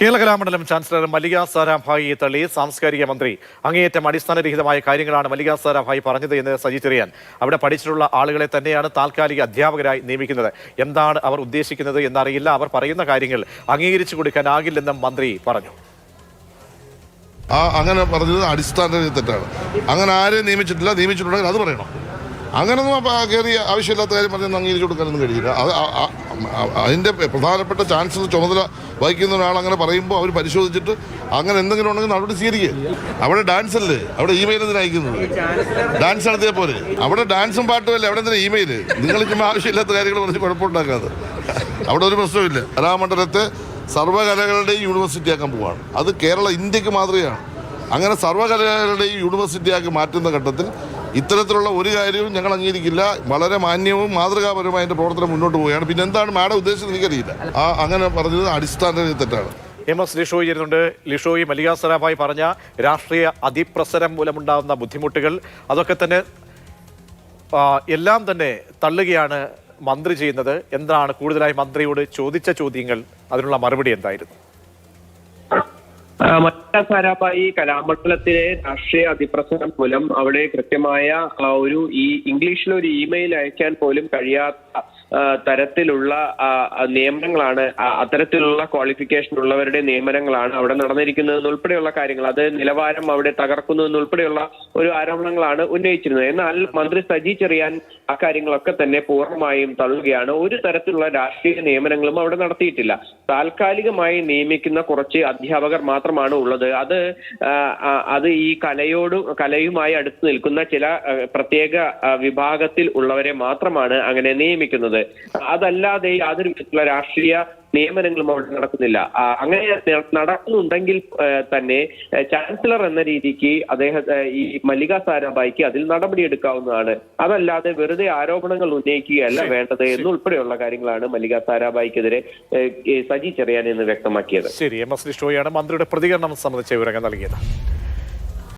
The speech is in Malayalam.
കേരള കലാമണ്ഡലം ചാൻസലർ മല്ലിക സാരാഭായിയെ തള്ളി സാംസ്കാരിക മന്ത്രി. അങ്ങേയറ്റം അടിസ്ഥാനരഹിതമായ കാര്യങ്ങളാണ് മല്ലിക സാരാഭായി പറഞ്ഞത് എന്ന് സജി ചെറിയാൻ. അവിടെ പഠിച്ചിട്ടുള്ള ആളുകളെ തന്നെയാണ് താൽക്കാലിക അധ്യാപകരായി നിയമിക്കുന്നത്. എന്താണ് അവർ ഉദ്ദേശിക്കുന്നത് എന്നറിയില്ല. അവർ പറയുന്ന കാര്യങ്ങൾ അംഗീകരിച്ചു കൊടുക്കാനാകില്ലെന്നും മന്ത്രി പറഞ്ഞു. ആ അങ്ങനെ പറഞ്ഞത് അടിസ്ഥാന തെറ്റാണ് അങ്ങനെ ആരെയും നിയമിച്ചിട്ടില്ല. നിയമിച്ചിട്ടുണ്ടെങ്കിൽ അത് പറയണം. അങ്ങനൊന്നും കയറി ആവശ്യമില്ലാത്ത കാര്യം പറഞ്ഞ് അംഗീകരിച്ചു കൊടുക്കാനൊന്നും കഴിയില്ല. അത് അതിന്റെ പ്രധാനപ്പെട്ട ചാൻസ് ചുമതല വഹിക്കുന്ന ഒരാൾ അങ്ങനെ പറയുമ്പോൾ അവർ പരിശോധിച്ചിട്ട് അങ്ങനെ എന്തെങ്കിലും ഉണ്ടെങ്കിൽ നടപടി സ്വീകരിക്കുക. അവിടെ ഡാൻസ് അല്ലേ? അവിടെ ഇമെയിൽ എന്തിനാ അയക്കുന്നത്? ഡാൻസ് നടത്തിയ പോലെ അവിടെ ഡാൻസും പാട്ടും അല്ലേ? അവിടെ എന്തിനാ ഇമെയിൽ നിങ്ങൾ ചുമ്മാ ആവശ്യമില്ലാത്ത കാര്യങ്ങൾ പറഞ്ഞ് കുഴപ്പമുണ്ടാക്കാതെ. അവിടെ ഒരു പ്രശ്നമില്ല കലാമണ്ഡലത്തെ സർവകലകളുടെയും യൂണിവേഴ്സിറ്റി ആക്കാൻ പോവാണ്. അത് കേരള ഇന്ത്യയ്ക്ക് മാതൃകയാണ് അങ്ങനെ സർവകലകളുടെയും യൂണിവേഴ്സിറ്റി ആക്കി മാറ്റുന്ന ഘട്ടത്തിൽ ഇത്തരത്തിലുള്ള ഒരു കാര്യവും ഞങ്ങൾ അംഗീകരിക്കില്ല. വളരെ മാന്യവും മാതൃകാപരമായ അതിന്റെ പ്രവർത്തനം മുന്നോട്ട് പോവുകയാണ്. പിന്നെ എന്താണ് മാഡം ഉദ്ദേശിച്ചത് എനിക്കറിയില്ല. ആ അങ്ങനെ പറഞ്ഞത് അടിസ്ഥാന തെറ്റാണ്. എം എസ് ലിഷോയി ഇരുന്നുണ്ട് ലിഷോയി മല്ലിക പറഞ്ഞ രാഷ്ട്രീയ അതിപ്രസരം മൂലമുണ്ടാകുന്ന ബുദ്ധിമുട്ടുകൾ അതൊക്കെ തന്നെ എല്ലാം തന്നെ തള്ളുകയാണ് മന്ത്രി ചെയ്യുന്നത്. എന്താണ് കൂടുതലായി മന്ത്രിയോട് ചോദിച്ച ചോദ്യങ്ങൾ? അതിനുള്ള മറുപടി എന്തായിരുന്നു? മറ്റ കലാമണ്ഡലത്തിലെ രാഷ്ട്രീയ അതിപ്രസരം മൂലം അവിടെ കൃത്യമായ ഒരു ഈ ഇംഗ്ലീഷിൽ ഒരു ഇമെയിൽ അയക്കാൻ പോലും കഴിയാത്ത തരത്തിലുള്ള നിയമനങ്ങളാണ് അത്തരത്തിലുള്ള ക്വാളിഫിക്കേഷൻ ഉള്ളവരുടെ നിയമനങ്ങളാണ് അവിടെ നടന്നിരിക്കുന്നത് ഉൾപ്പെടെയുള്ള കാര്യങ്ങൾ. അത് നിലവാരം അവിടെ തകർക്കുന്നു എന്നുൾപ്പെടെയുള്ള ഒരു ആരോപണങ്ങളാണ് ഉന്നയിച്ചിരുന്നത്. എന്നാൽ മന്ത്രി സജി ചെറിയാൻ ആ കാര്യങ്ങളൊക്കെ തന്നെ പൂർണമായും തള്ളുകയാണ്. ഒരു തരത്തിലുള്ള രാഷ്ട്രീയ നിയമനങ്ങളും അവിടെ നടത്തിയിട്ടില്ല. താൽക്കാലികമായി നിയമിക്കുന്ന കുറച്ച് അധ്യാപകർ മാത്രമാണ് ഉള്ളത്. അത് അത് ഈ കലയോടും കലയുമായി അടുത്ത് നിൽക്കുന്ന ചില പ്രത്യേക വിഭാഗത്തിൽ ഉള്ളവരെ മാത്രമാണ് അങ്ങനെ നിയമിക്കുന്നത്. അതല്ലാതെ യാതൊരു രാഷ്ട്രീയ നിയമനങ്ങളും അവിടെ നടക്കുന്നില്ല. അങ്ങനെ നടക്കുന്നുണ്ടെങ്കിൽ തന്നെ ചാൻസലർ എന്ന രീതിക്ക് അദ്ദേഹത്തെ ഈ മല്ലിക സാരാഭായിക്ക് അതിൽ നടപടിയെടുക്കാവുന്നതാണ്. അതല്ലാതെ വെറുതെ ആരോപണങ്ങൾ ഉന്നയിക്കുകയല്ല വേണ്ടത് എന്നുൾപ്പെടെയുള്ള കാര്യങ്ങളാണ് മല്ലിക സാരാഭായിക്കെതിരെ സജി ചെറിയാൻ എന്ന് വ്യക്തമാക്കിയത്. ശരി എം എസ് മന്ത്രിയുടെ പ്രതികരണം സംബന്ധിച്ച വിവരങ്ങൾ നൽകിയത്.